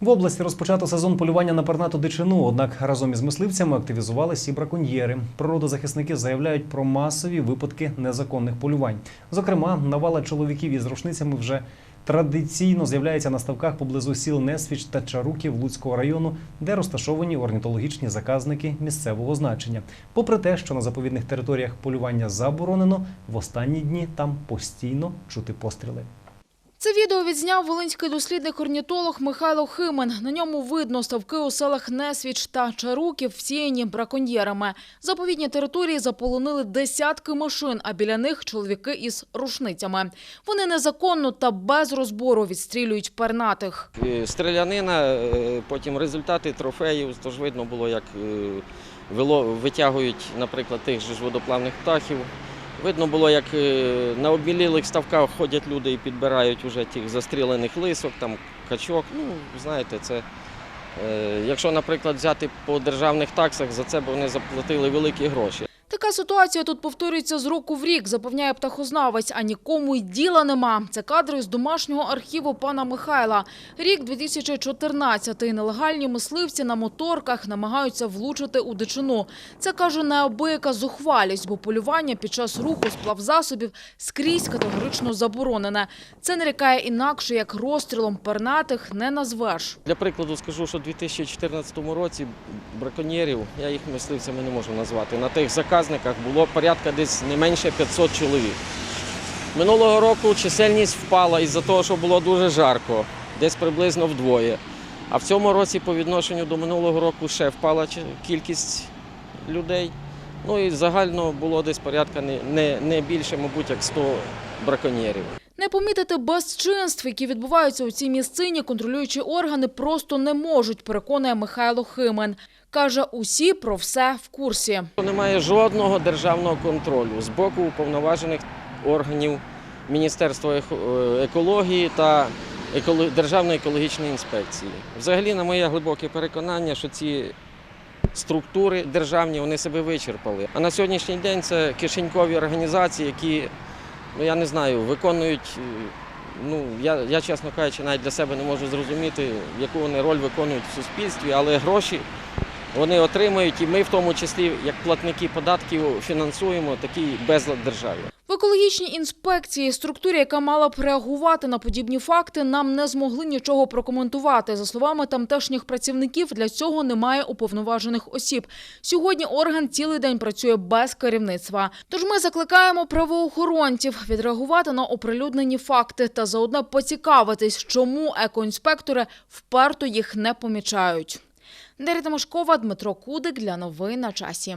В області розпочато сезон полювання на пернату дичину. Однак разом із мисливцями активізувалися і браконьєри. Природозахисники заявляють про масові випадки незаконних полювань. Зокрема, навала чоловіків із рушницями вже традиційно з'являється на ставках поблизу сіл Несвіч та Чаруків Луцького району, де розташовані орнітологічні заказники місцевого значення. Попри те, що на заповідних територіях полювання заборонено, в останні дні там постійно чути постріли. Це відео відзняв волинський дослідник-орнітолог Михайло Химен. На ньому видно ставки у селах Несвіч та Чаруків, всіяні браконьєрами. Заповідні території заполонили десятки машин, а біля них чоловіки із рушницями. Вони незаконно та без розбору відстрілюють пернатих. Е, Стрілянина, е, потім результати трофеїв, тож видно було, як е, витягують, наприклад, тих же водоплавних птахів. Видно було, як е, на обмілілих ставках ходять люди і підбирають уже тих застрілених лисок, там качок. Ну, знаєте, це. е, Якщо, наприклад, взяти по державних таксах, за це б вони заплатили великі гроші. Така ситуація тут повторюється з року в рік, запевняє птахознавець, а нікому й діла нема. Це кадри з домашнього архіву пана Михайла. Рік 2014. Нелегальні мисливці на моторках намагаються влучити у дичину. Це, каже, неабияка зухвалість, бо полювання під час руху сплавзасобів скрізь категорично заборонене. Це нарікає інакше, як розстрілом пернатих не назвеш. Для прикладу скажу, що у 2014 році браконьєрів, я їх мисливцями не можу назвати, на тих заказниках було порядка десь не менше 500 чоловік. Минулого року чисельність впала із-за того, що було дуже жарко, десь приблизно вдвоє. А в цьому році по відношенню до минулого року ще впала кількість людей. Ну і загально було десь порядка не, не, не більше, мабуть, як 100 браконьєрів. Не помітити безчинств, які відбуваються у цій місцині, контролюючі органи просто не можуть, переконує Михайло Химен. Каже, усі про все в курсі. Немає жодного державного контролю з боку уповноважених органів Міністерства е, екології та Державної екологічної інспекції. Взагалі, на моє глибоке переконання, що ці структури державні вони себе вичерпали. А на сьогоднішній день це кишенькові організації, які, ну я не знаю, виконують. е, Ну, я, я, чесно кажучи, навіть для себе не можу зрозуміти, яку вони роль виконують в суспільстві, але гроші вони отримують, і ми, в тому числі, як платники податків, фінансуємо такий безлад державі. Екологічній інспекції, структурі, яка мала б реагувати на подібні факти, нам не змогли нічого прокоментувати. За словами тамтешніх працівників, для цього немає уповноважених осіб. Сьогодні орган цілий день працює без керівництва. Тож ми закликаємо правоохоронців відреагувати на оприлюднені факти та заодно поцікавитись, чому екоінспектори вперто їх не помічають. Дар'я Тимошкова, Дмитро Кудик для новин на часі.